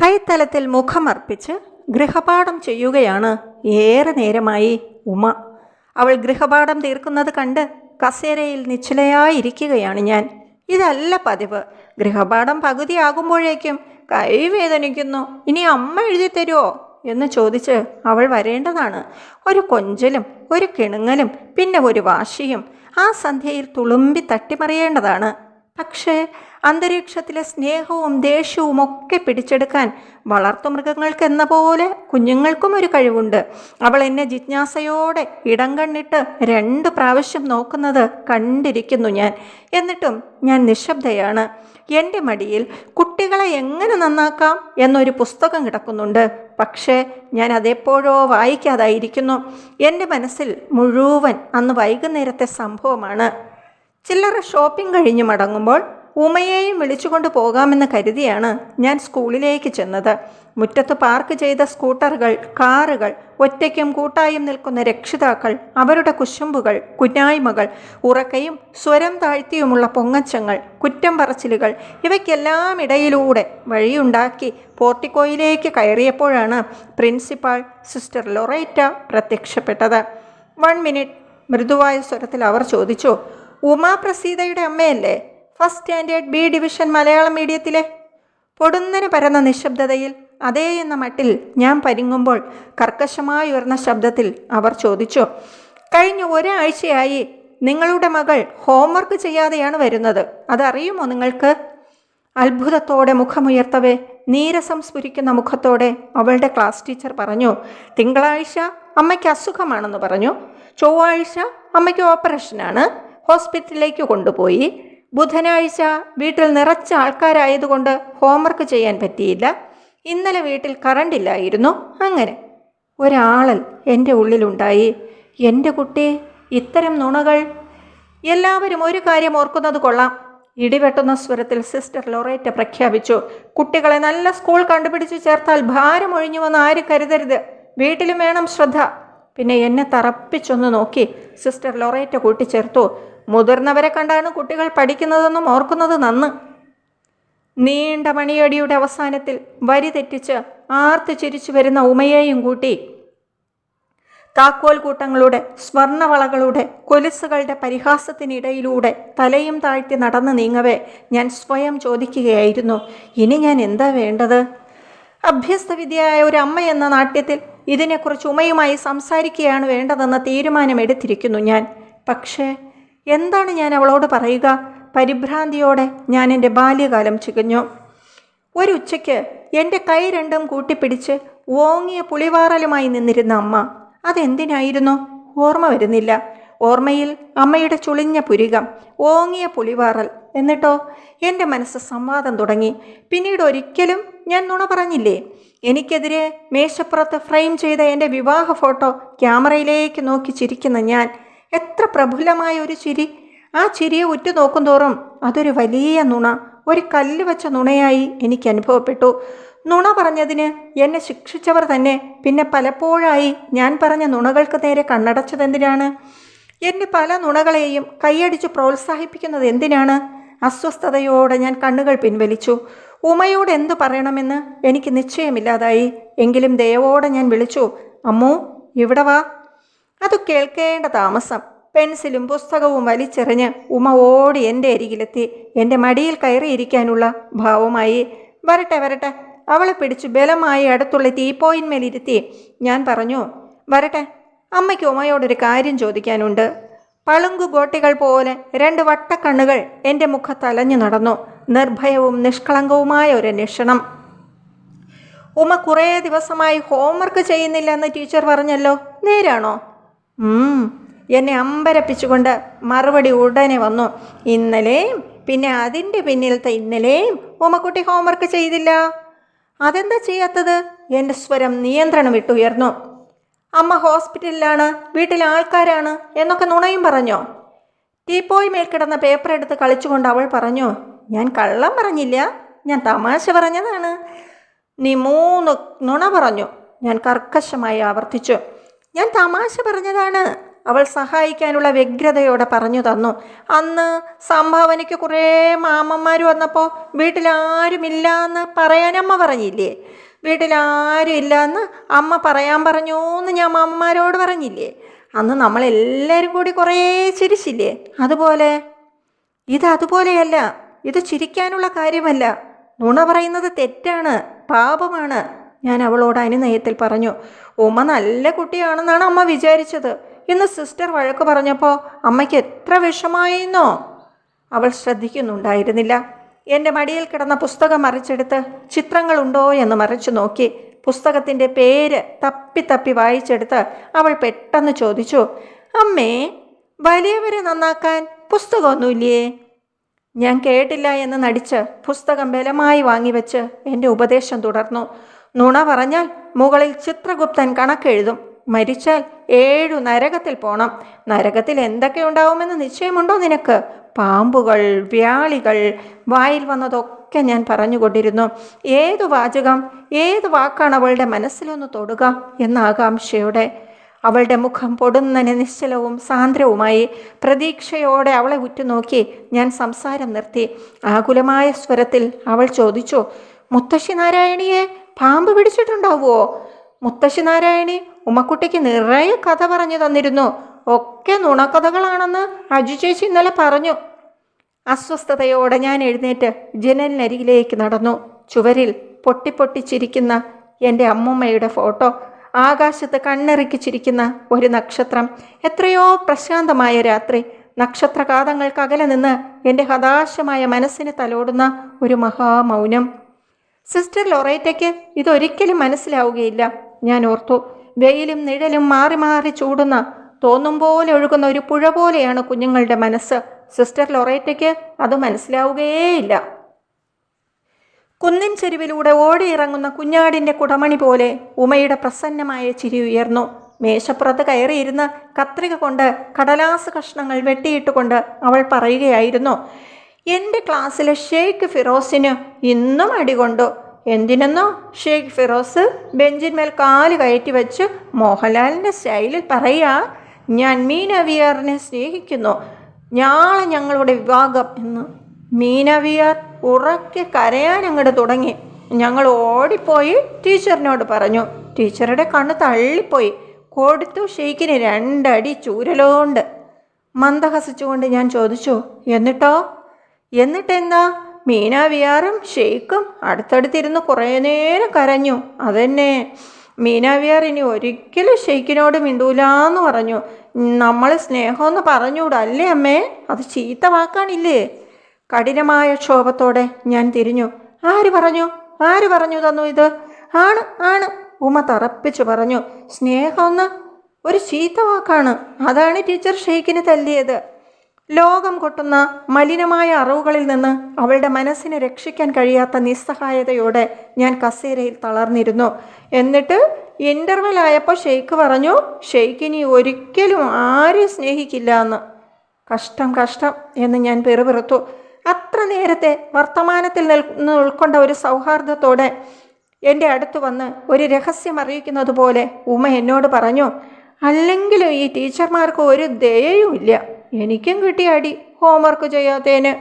കൈത്തലത്തിൽ മുഖമർപ്പിച്ച് ഗൃഹപാഠം ചെയ്യുകയാണ് ഏറെ നേരമായി ഉമ. അവൾ ഗൃഹപാഠം തീർക്കുന്നത് കണ്ട് കസേരയിൽ നിശ്ചലയായിരിക്കുകയാണ് ഞാൻ. ഇതല്ല പതിവ്. ഗൃഹപാഠം പകുതിയാകുമ്പോഴേക്കും കൈ വേദനിക്കുന്നു. ഇനി അമ്മ എഴുതി തരുമോ എന്ന് ചോദിച്ച് അവൾ വരേണ്ടതാണ്. ഒരു കൊഞ്ചലും ഒരു കിണുങ്ങലും പിന്നെ ഒരു വാശിയും ആ സന്ധ്യയിൽ തുളുമ്പി തട്ടിമറിയേണ്ടതാണ്. പക്ഷേ അന്തരീക്ഷത്തിലെ സ്നേഹവും ദേഷ്യവും ഒക്കെ പിടിച്ചെടുക്കാൻ വളർത്തു വളർത്തുമൃഗങ്ങൾക്കെന്ന പോലെ കുഞ്ഞുങ്ങൾക്കും ഒരു കഴിവുണ്ട്. അവൾ എന്നെ ജിജ്ഞാസയോടെ ഇടം കണ്ണിട്ട് രണ്ട് പ്രാവശ്യം നോക്കുന്നത് കണ്ടിരിക്കുന്നു ഞാൻ. എന്നിട്ടും ഞാൻ നിശബ്ദയാണ്. എന്റെ മടിയിൽ കുട്ടികളെ എങ്ങനെ നന്നാക്കാം എന്നൊരു പുസ്തകം കിടക്കുന്നുണ്ട്. പക്ഷേ ഞാൻ അതെപ്പോഴോ വായിക്കാതായിരിക്കുന്നു. എന്റെ മനസ്സിൽ മുഴുവൻ അന്ന് വൈകുന്നേരത്തെ സംഭവമാണ്. ചില്ലറ ഷോപ്പിംഗ് കഴിഞ്ഞ് മടങ്ങുമ്പോൾ ഉമയെയും വിളിച്ചുകൊണ്ട് പോകാമെന്ന് കരുതിയാണ് ഞാൻ സ്കൂളിലേക്ക് ചെന്നത്. മുറ്റത്ത് പാർക്ക് ചെയ്ത സ്കൂട്ടറുകൾ കാറുകൾ ഒറ്റയ്ക്കും കൂട്ടായും നിൽക്കുന്ന രക്ഷിതാക്കൾ അവരുടെ കുശുമ്പുകൾ കുഞ്ഞായ്മകൾ ഉറക്കയും സ്വരം താഴ്ത്തിയുമുള്ള പൊങ്ങച്ചങ്ങൾ കുറ്റം പറച്ചിലുകൾ ഇവയ്ക്കെല്ലാം ഇടയിലൂടെ വഴിയുണ്ടാക്കി പോർട്ടിക്കോയിലേക്ക് കയറിയപ്പോഴാണ് പ്രിൻസിപ്പാൾ സിസ്റ്റർ ലൊറേറ്റ പ്രത്യക്ഷപ്പെട്ടത്. വൺ മിനിറ്റ് മൃദുവായ സ്വരത്തിൽ അവർ ചോദിച്ചു ഉമാ പ്രസീതയുടെ അമ്മയല്ലേ? First standard B division Malayalam മീഡിയത്തിലെ? പൊടുന്നനെ പരന്ന നിശബ്ദതയിൽ അതേ എന്ന മട്ടിൽ ഞാൻ പരിങ്ങുമ്പോൾ കർക്കശമായി ഉയർന്ന ശബ്ദത്തിൽ അവർ ചോദിച്ചു കഴിഞ്ഞ ഒരാഴ്ചയായി നിങ്ങളുടെ മകൾ ഹോംവർക്ക് ചെയ്യാതെയാണ് വരുന്നത്. അതറിയുമോ നിങ്ങൾക്ക്? അത്ഭുതത്തോടെ മുഖമുയർത്തവേ നീരസം സ്ഫുരിക്കുന്ന മുഖത്തോടെ അവളുടെ ക്ലാസ് ടീച്ചർ പറഞ്ഞു തിങ്കളാഴ്ച അമ്മയ്ക്ക് അസുഖമാണെന്ന് പറഞ്ഞു. ചൊവ്വാഴ്ച അമ്മയ്ക്ക് ഓപ്പറേഷനാണ് ഹോസ്പിറ്റലിലേക്ക് കൊണ്ടുപോയി. ബുധനാഴ്ച വീട്ടിൽ നിറച്ച ആൾക്കാരായതുകൊണ്ട് ഹോംവർക്ക് ചെയ്യാൻ പറ്റിയില്ല. ഇന്നലെ വീട്ടിൽ കറണ്ട് ഇല്ലായിരുന്നു. അങ്ങനെ ഒരാളൽ എന്റെ ഉള്ളിലുണ്ടായി. എന്റെ കുട്ടി ഇത്തരം നുണകൾ എല്ലാവരും ഒരു കാര്യം ഓർക്കുന്നത് കൊള്ളാം. ഇടിവെട്ടുന്ന സ്വരത്തിൽ സിസ്റ്റർ ലൊറേറ്റ പ്രഖ്യാപിച്ചു. കുട്ടികളെ നല്ല സ്കൂൾ കണ്ടുപിടിച്ച് ചേർത്താൽ ഭാരം ഒഴിഞ്ഞുവെന്ന് ആരും കരുതരുത്. വീട്ടിലും വേണം ശ്രദ്ധ. പിന്നെ എന്നെ തറപ്പിച്ചൊന്ന് നോക്കി സിസ്റ്റർ ലൊറേറ്റ കൂട്ടിച്ചേർത്തു. മുതിർന്നവരെ കണ്ടാണ് കുട്ടികൾ പഠിക്കുന്നതെന്നും ഓർക്കുന്നത് നന്ന്. നീണ്ട മണിയടിയുടെ അവസാനത്തിൽ വരി തെറ്റിച്ച് ആർത്ത് ചിരിച്ചു വരുന്ന ഉമയെയും കൂട്ടി. താക്കോൽ കൂട്ടങ്ങളുടെ സ്വർണവളകളുടെ കൊലുസുകളുടെ പരിഹാസത്തിനിടയിലൂടെ തലയും താഴ്ത്തി നടന്നു നീങ്ങവേ ഞാൻ സ്വയം ചോദിക്കുകയായിരുന്നു. ഇനി ഞാൻ എന്താ വേണ്ടത്? അഭ്യസ്തവിദ്യയായ ഒരു അമ്മ എന്ന നാട്യത്തിൽ ഇതിനെക്കുറിച്ച് ഉമയുമായി സംസാരിക്കുകയാണ് വേണ്ടതെന്ന തീരുമാനമെടുത്തിരിക്കുന്നു ഞാൻ. പക്ഷേ എന്താണ് ഞാൻ അവളോട് പറയുക? പരിഭ്രാന്തിയോടെ ഞാൻ എന്റെ ബാല്യകാലം ചികഞ്ഞു. ഒരു ഉച്ചയ്ക്ക് എന്റെ കൈ രണ്ടും കൂട്ടിപ്പിടിച്ച് ഓങ്ങിയ പുളിവാറലുമായി നിന്നിരുന്ന അമ്മ അതെന്തിനായിരുന്നു? ഓർമ്മ വരുന്നില്ല. ഓർമ്മയിൽ അമ്മയുടെ ചുളിഞ്ഞ പുരികം ഓങ്ങിയ പുളിവാറൽ. എന്നിട്ടോ എന്റെ മനസ്സ് സംവാദം തുടങ്ങി. പിന്നീട് ഒരിക്കലും ഞാൻ നുണ പറഞ്ഞില്ലേ? എനിക്കെതിരെ മേശപ്പുറത്ത് ഫ്രെയിം ചെയ്ത എന്റെ വിവാഹ ഫോട്ടോ ക്യാമറയിലേക്ക് നോക്കി ചിരിക്കുന്ന ഞാൻ എത്ര പ്രഫുല്ലമായ ഒരു ചിരി. ആ ചിരിയെ ഉറ്റുനോക്കും തോറും അതൊരു വലിയ നുണ. ഒരു കല്ല് വെച്ച നുണയായി എനിക്ക് അനുഭവപ്പെട്ടു. നുണ പറഞ്ഞതിന് എന്നെ ശിക്ഷിച്ചവർ തന്നെ പിന്നെ പലപ്പോഴായി ഞാൻ പറഞ്ഞ നുണകൾക്ക് നേരെ കണ്ണടച്ചതെന്തിനാണ് എന്റെ പല നുണകളെയും കൈയടിച്ച് പ്രോത്സാഹിപ്പിക്കുന്നത് എന്തിനാണ്? അസ്വസ്ഥതയോടെ ഞാൻ കണ്ണുകൾ പിൻവലിച്ചു. ഉമയോട് എന്തു പറയണമെന്ന് എനിക്ക് നിശ്ചയമില്ലാതായി. എങ്കിലും ദയവോടെ ഞാൻ വിളിച്ചു അമ്മു ഇവിടെ വാ. അത് കേൾക്കേണ്ട താമസം. പെൻസിലും പുസ്തകവും വലിച്ചെറിഞ്ഞ് ഉമ ഓടി എന്റെ അരികിലെത്തി. എന്റെ മടിയിൽ കയറിയിരിക്കാനുള്ള ഭാവമായി. വരട്ടെ വരട്ടെ. അവളെ പിടിച്ചു ബലമായി അടുത്തുള്ള തീപ്പോയിന്മേലിരുത്തി ഞാൻ പറഞ്ഞു വരട്ടെ. അമ്മയ്ക്ക് ഉമയോടൊരു കാര്യം ചോദിക്കാനുണ്ട്. പളുങ്കു ഗോട്ടികൾ പോലെ രണ്ട് വട്ടക്കണ്ണുകൾ എന്റെ മുഖത്തലഞ്ഞു നടന്നു. നിർഭയവും നിഷ്കളങ്കവുമായ ഒരു അന്വേഷണം. ഉമ കുറേ ദിവസമായി ഹോംവർക്ക് ചെയ്യുന്നില്ല എന്ന് ടീച്ചർ പറഞ്ഞല്ലോ. നേരാണോ? എന്നെ അമ്പരപ്പിച്ചുകൊണ്ട് മറുപടി ഉടനെ വന്നു. ഇന്നലെയും പിന്നെ അതിന്റെ പിന്നിലത്തെ ഇന്നലെയും ഉമ്മക്കുട്ടി ഹോംവർക്ക് ചെയ്തില്ല. അതെന്താ ചെയ്യാത്തത്? എന്റെ സ്വരം നിയന്ത്രണം വിട്ടുയർന്നു അമ്മ ഹോസ്പിറ്റലിലാണ് വീട്ടിലെ ആൾക്കാരാണ് എന്നൊക്കെ നുണയും പറഞ്ഞോ? ടീപ്പോയി മേൽ കിടന്ന പേപ്പർ എടുത്ത് കളിച്ചുകൊണ്ട് അവൾ പറഞ്ഞു ഞാൻ കള്ളം പറഞ്ഞില്ല. ഞാൻ തമാശ പറഞ്ഞതാണ്. നീ മൂന്ന് നുണ പറഞ്ഞു. ഞാൻ കർക്കശമായി ആവർത്തിച്ചു. ഞാൻ തമാശ പറഞ്ഞതാണ്. അവൾ സഹായിക്കാനുള്ള വ്യഗ്രതയോടെ പറഞ്ഞു തന്നു. അന്ന് സംഭാവനയ്ക്ക് കുറേ മാമന്മാർ വന്നപ്പോൾ വീട്ടിലാരുമില്ല എന്ന് പറയാനമ്മ പറഞ്ഞില്ലേ? വീട്ടിലാരും ഇല്ല എന്ന് അമ്മ പറയാൻ പറഞ്ഞു എന്ന് ഞാൻ മാമന്മാരോട് പറഞ്ഞില്ലേ? അന്ന് നമ്മളെല്ലാവരും കൂടി കുറേ ചിരിച്ചില്ലേ? അതുപോലെ ഇത് അതുപോലെയല്ല ഇത് ചിരിക്കാനുള്ള കാര്യമല്ല. നുണ പറയുന്നത് തെറ്റാണ് പാപമാണ്. ഞാൻ അവളോട് അനുനയത്തിൽ പറഞ്ഞു ഉമ്മ നല്ല കുട്ടിയാണെന്നാണ് അമ്മ വിചാരിച്ചത്. ഇന്ന് സിസ്റ്റർ വഴക്ക് പറഞ്ഞപ്പോൾ അമ്മയ്ക്ക് എത്ര വിഷമായിരുന്നോ അവൾ ശ്രദ്ധിക്കുന്നുണ്ടായിരുന്നില്ല. എന്റെ മടിയിൽ കിടന്ന പുസ്തകം മറിച്ചെടുത്ത് ചിത്രങ്ങളുണ്ടോ എന്ന് മറിച്ചു നോക്കി. പുസ്തകത്തിന്റെ പേര് തപ്പി തപ്പി വായിച്ചെടുത്ത് അവൾ പെട്ടെന്ന് ചോദിച്ചു അമ്മേ വലിയവരെ നന്നാക്കാൻ പുസ്തകമൊന്നുമില്ലേ? ഞാൻ കേട്ടില്ല എന്ന് നടിച്ച് പുസ്തകം ബലമായി വാങ്ങിവെച്ച് എന്റെ ഉപദേശം തുടർന്നു. നുണ പറഞ്ഞാൽ മുകളിൽ ചിത്രഗുപ്തൻ കണക്കെഴുതും. മരിച്ചാൽ ഏഴു നരകത്തിൽ പോണം. നരകത്തിൽ എന്തൊക്കെ ഉണ്ടാവുമെന്ന് നിശ്ചയമുണ്ടോ നിനക്ക്? പാമ്പുകൾ വ്യാളികൾ. വായിൽ വന്നതൊക്കെ ഞാൻ പറഞ്ഞുകൊണ്ടിരുന്നു. ഏതു വാചകം ഏതു വാക്കാണ് അവളുടെ മനസ്സിലൊന്ന് തൊടുക എന്ന ആകാംക്ഷയോടെ. അവളുടെ മുഖം പൊടുന്നനെ നിശ്ചലവും സാന്ദ്രവുമായി. പ്രതീക്ഷയോടെ അവളെ ഉറ്റുനോക്കി ഞാൻ സംസാരം നിർത്തി. ആകുലമായ സ്വരത്തിൽ അവൾ ചോദിച്ചു മുത്തശ്ശി നാരായണിയെ പാമ്പ് പിടിച്ചിട്ടുണ്ടാവുമോ മുത്തശ്ശി നാരായണി ഉമ്മക്കുട്ടിക്ക് നിറയെ കഥ പറഞ്ഞു തന്നിരുന്നു. ഒക്കെ നുണക്കഥകളാണെന്ന് അജു ചേച്ചി ഇന്നലെ പറഞ്ഞു. അസ്വസ്ഥതയോടെ ഞാൻ എഴുന്നേറ്റ് ജനലിനരികിലേക്ക് നടന്നു. ചുവരിൽ പൊട്ടിപ്പൊട്ടിച്ചിരിക്കുന്ന എന്റെ അമ്മുമ്മയുടെ ഫോട്ടോ ആകാശത്ത് കണ്ണിറക്കിച്ചിരിക്കുന്ന ഒരു നക്ഷത്രം എത്രയോ പ്രശാന്തമായ രാത്രി നക്ഷത്രകാതങ്ങൾക്കകലെ നിന്ന് എന്റെ ഹതാശമായ മനസ്സിന് തലോടുന്ന ഒരു മഹാമൗനം. സിസ്റ്റർ ലൊറേറ്റയ്ക്ക് ഇതൊരിക്കലും മനസ്സിലാവുകയില്ല. ഞാൻ ഓർത്തു വെയിലും നിഴലും മാറി മാറി ചൂടുന്ന തോന്നും പോലെ ഒഴുകുന്ന ഒരു പുഴ പോലെയാണ് കുഞ്ഞുങ്ങളുടെ മനസ്സ്. സിസ്റ്റർ ലൊറേറ്റയ്ക്ക് അത് മനസ്സിലാവുകയേയില്ല. കുന്നിൻ ചെരുവിലൂടെ ഓടിയിറങ്ങുന്ന കുഞ്ഞാടിന്റെ കുടമണി പോലെ ഉമയുടെ പ്രസന്നമായ ചിരി ഉയർന്നു. മേശപ്പുറത്ത് കയറിയിരുന്ന് കത്രിക കൊണ്ട് കടലാസ് കഷ്ണങ്ങൾ വെട്ടിയിട്ടുകൊണ്ട് അവൾ പറയുകയായിരുന്നു എന്റെ ക്ലാസ്സിലെ ഷെയ്ഖ് ഫിറോസിന് ഇന്നും അടികൊണ്ടു എന്തിനെന്നോ? ഷെയ്ഖ് ഫിറോസ് ബെഞ്ചിന്മേൽ കാൽ കയറ്റി വെച്ച് മോഹൻലാലിന്റെ സ്റ്റൈലിൽ പറയുക ഞാൻ മീന വിയറിനെ സ്നേഹിക്കുന്നു. നാളെ ഞങ്ങളുടെ വിവാഹം എന്ന്. മീന വിയർ ഉറക്കെ കരയാൻ അങ്ങോട്ട് തുടങ്ങി. ഞങ്ങൾ ഓടിപ്പോയി ടീച്ചറിനോട് പറഞ്ഞു. ടീച്ചറുടെ കണ്ണ് തള്ളിപ്പോയി. കൊടുത്തു ഷെയ്ക്കിന് രണ്ടടി ചൂരലോണ്ട്. മന്ദഹസിച്ചുകൊണ്ട് ഞാൻ ചോദിച്ചു എന്നിട്ടോ? എന്നിട്ടെന്താ? മീന വിയാറും ഷെയ്ക്കും അടുത്തടുത്തിരുന്ന് കുറേ നേരം കരഞ്ഞു. അതെന്നെ. മീന വിയാർ ഇനി ഒരിക്കലും ഷെയ്ക്കിനോട് മിണ്ടൂലാന്ന് പറഞ്ഞു. നമ്മൾ സ്നേഹമെന്ന് പറഞ്ഞൂടല്ലേ അമ്മേ? അത് ചീത്ത വാക്കാണില്ലേ? കഠിനമായ ക്ഷോഭത്തോടെ ഞാൻ തിരിഞ്ഞു. ആര് പറഞ്ഞു? ആര് പറഞ്ഞു തന്നു ഇത്? ആണ് ആണ്. ഉമ തറപ്പിച്ചു പറഞ്ഞു. സ്നേഹമെന്ന് ഒരു ചീത്ത വാക്കാണ്. അതാണ് ടീച്ചർ ഷെയ്ക്കിന് തല്ലിയത്. ലോകം കൊട്ടുന്ന മലിനമായ അറിവുകളിൽ നിന്ന് അവളുടെ മനസ്സിനെ രക്ഷിക്കാൻ കഴിയാത്ത നിസ്സഹായതയോടെ ഞാൻ കസേരയിൽ തളർന്നിരുന്നു. എന്നിട്ട് ഇന്റർവെൽ ആയപ്പോൾ ഷെയ്ക്ക് പറഞ്ഞു ഷെയ്ക്കിനി ഒരിക്കലും ആരും സ്നേഹിക്കില്ല എന്ന്. കഷ്ടം കഷ്ടം എന്ന് ഞാൻ പെറുപിറുത്തു. അത്ര നേരത്തെ വർത്തമാനത്തിൽ നിന്ന് ഉൾക്കൊണ്ട ഒരു സൗഹാർദ്ദത്തോടെ എന്റെ അടുത്ത് വന്ന് ഒരു രഹസ്യം അറിയിക്കുന്നത് പോലെ ഉമ എന്നോട് പറഞ്ഞു അല്ലെങ്കിലും ഈ ടീച്ചർമാർക്ക് ഒരു ദയയും ഇല്ല എനിക്കും കിട്ടിയ അടി ഹോംവർക്ക് ചെയ്യാത്തേന്.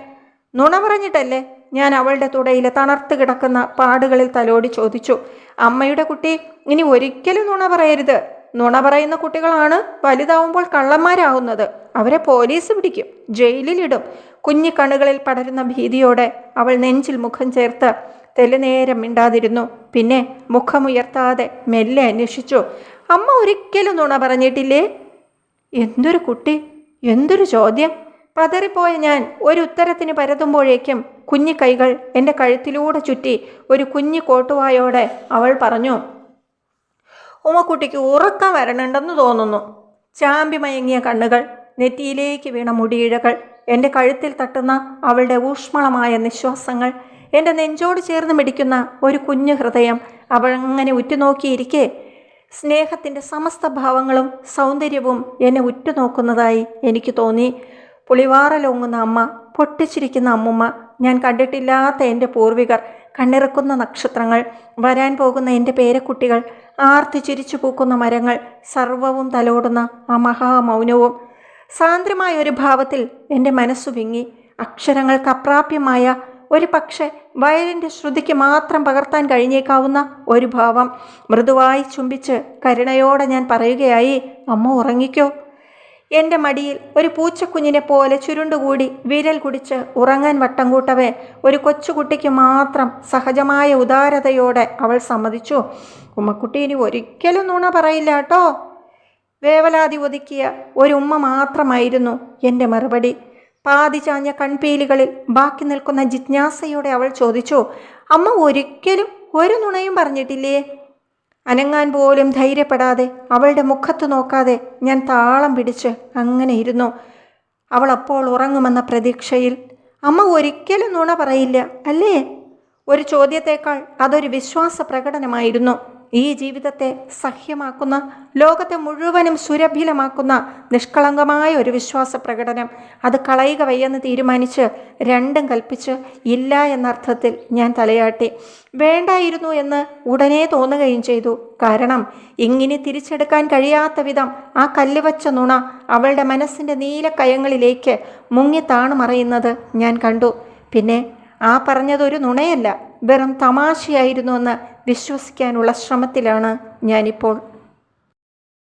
നുണ പറഞ്ഞിട്ടല്ലേ ഞാൻ അവളുടെ തുടയിൽ തണർത്ത് കിടക്കുന്ന പാടുകളിൽ തലോടി ചോദിച്ചു. അമ്മയുടെ കുട്ടി ഇനി ഒരിക്കലും നുണ പറയരുത്. നുണ പറയുന്ന കുട്ടികളാണ് വലുതാവുമ്പോൾ കള്ളന്മാരാവുന്നത്. അവരെ പോലീസ് പിടിക്കും ജയിലിലിടും. കുഞ്ഞു കണ്ണുകളിൽ പടരുന്ന ഭീതിയോടെ അവൾ നെഞ്ചിൽ മുഖം ചേർത്ത് തെലുനേരം മിണ്ടാതിരുന്നു. പിന്നെ മുഖമുയർത്താതെ മെല്ലെ അന്വേഷിച്ചു. അമ്മ ഒരിക്കലും നുണ പറഞ്ഞിട്ടില്ലേ? എന്തൊരു കുട്ടി? എന്തൊരു ചോദ്യം. പതറിപ്പോയ ഞാൻ ഒരു ഉത്തരത്തിന് പരതുമ്പോഴേക്കും കുഞ്ഞി കൈകൾ എന്റെ കഴുത്തിലൂടെ ചുറ്റി ഒരു കുഞ്ഞി കോട്ടുവായോടെ അവൾ പറഞ്ഞു ഉമ്മക്കുട്ടിക്ക് ഉറക്കം വരണുണ്ടെന്ന് തോന്നുന്നു. ചാമ്പി മയങ്ങിയ കണ്ണുകൾ നെറ്റിയിലേക്ക് വീണ മുടിയിഴകൾ എന്റെ കഴുത്തിൽ തട്ടുന്ന അവളുടെ ഊഷ്മളമായ നിശ്വാസങ്ങൾ എന്റെ നെഞ്ചോട് ചേർന്ന് മിടിക്കുന്ന ഒരു കുഞ്ഞു ഹൃദയം അവൾ അങ്ങനെ ഉറ്റുനോക്കിയിരിക്കെ സ്നേഹത്തിന്റെ സമസ്ത ഭാവങ്ങളും സൗന്ദര്യവും എന്നെ ഉറ്റുനോക്കുന്നതായി എനിക്ക് തോന്നി. പുളിവാറലൊങ്ങുന്ന അമ്മ പൊട്ടിച്ചിരിക്കുന്ന അമ്മുമ്മ ഞാൻ കണ്ടിട്ടില്ലാത്ത എന്റെ പൂർവികർ കണ്ണിറക്കുന്ന നക്ഷത്രങ്ങൾ വരാൻ പോകുന്ന എന്റെ പേരക്കുട്ടികൾ ആർത്തി ചിരിച്ചു പൂക്കുന്ന മരങ്ങൾ സർവവും തലോടുന്ന ആ മഹാമൗനവും. സാന്ദ്രമായ ഒരു ഭാവത്തിൽ എന്റെ മനസ്സു വിങ്ങി. അക്ഷരങ്ങൾക്ക് അപ്രാപ്യമായ ഒരു പക്ഷേ വയലിന്റെ ശ്രുതിക്ക് മാത്രം പകർത്താൻ കഴിഞ്ഞേക്കാവുന്ന ഒരു ഭാവം. മൃദുവായി ചുംബിച്ച് കരുണയോടെ ഞാൻ പറയുകയായി അമ്മ ഉറങ്ങിക്കോ. എന്റെ മടിയിൽ ഒരു പൂച്ചക്കുഞ്ഞിനെ പോലെ ചുരുണ്ടുകൂടി വിരൽ കുടിച്ച് ഉറങ്ങാൻ വട്ടം കൂട്ടവേ ഒരു കൊച്ചുകുട്ടിക്ക് മാത്രം സഹജമായ ഉദാരതയോടെ അവൾ സമ്മതിച്ചു. ഉമ്മക്കുട്ടി ഇനി ഒരിക്കലും നുണ പറയില്ല കേട്ടോ. വേവലാതി ഒതുക്കിയ ഒരു ഉമ്മ മാത്രമായിരുന്നു എന്റെ മറുപടി. പാതി ചാഞ്ഞ കൺപീലികളിൽ ബാക്കി നിൽക്കുന്ന ജിജ്ഞാസയോടെ അവൾ ചോദിച്ചു അമ്മ ഒരിക്കലും ഒരു നുണയും പറഞ്ഞിട്ടില്ലേ? അനങ്ങാൻ പോലും ധൈര്യപ്പെടാതെ അവളുടെ മുഖത്ത് നോക്കാതെ ഞാൻ താളം പിടിച്ച് അങ്ങനെ ഇരുന്നു. അവൾ അപ്പോൾ ഉറങ്ങുമെന്ന പ്രതീക്ഷയിൽ അമ്മ ഒരിക്കലും നുണ പറയില്ല അല്ലേ? ഒരു ചോദ്യത്തേക്കാൾ അതൊരു വിശ്വാസ പ്രകടനമായിരുന്നു. ഈ ജീവിതത്തെ സഹ്യമാക്കുന്ന ലോകത്തെ മുഴുവനും സുരഭിലമാക്കുന്ന നിഷ്കളങ്കമായ ഒരു വിശ്വാസ പ്രകടനം. അത് കളയുക വയ്യെന്ന് തീരുമാനിച്ച് രണ്ടും കൽപ്പിച്ച് ഇല്ല എന്നർത്ഥത്തിൽ ഞാൻ തലയാട്ടി. വേണ്ടായിരുന്നു എന്ന് ഉടനെ തോന്നുകയും ചെയ്തു. കാരണം ഇങ്ങനെ തിരിച്ചെടുക്കാൻ കഴിയാത്ത വിധം ആ കല്ലുവച്ച നുണ അവളുടെ മനസ്സിന്റെ നീലക്കയങ്ങളിലേക്ക് താണു മറയുന്നത് ഞാൻ കണ്ടു. പിന്നെ ആ പറഞ്ഞതൊരു നുണയല്ല വെറും തമാശയായിരുന്നുവെന്ന് വിശ്വസിക്കാനുള്ള ശ്രമത്തിലാണ് ഞാനിപ്പോൾ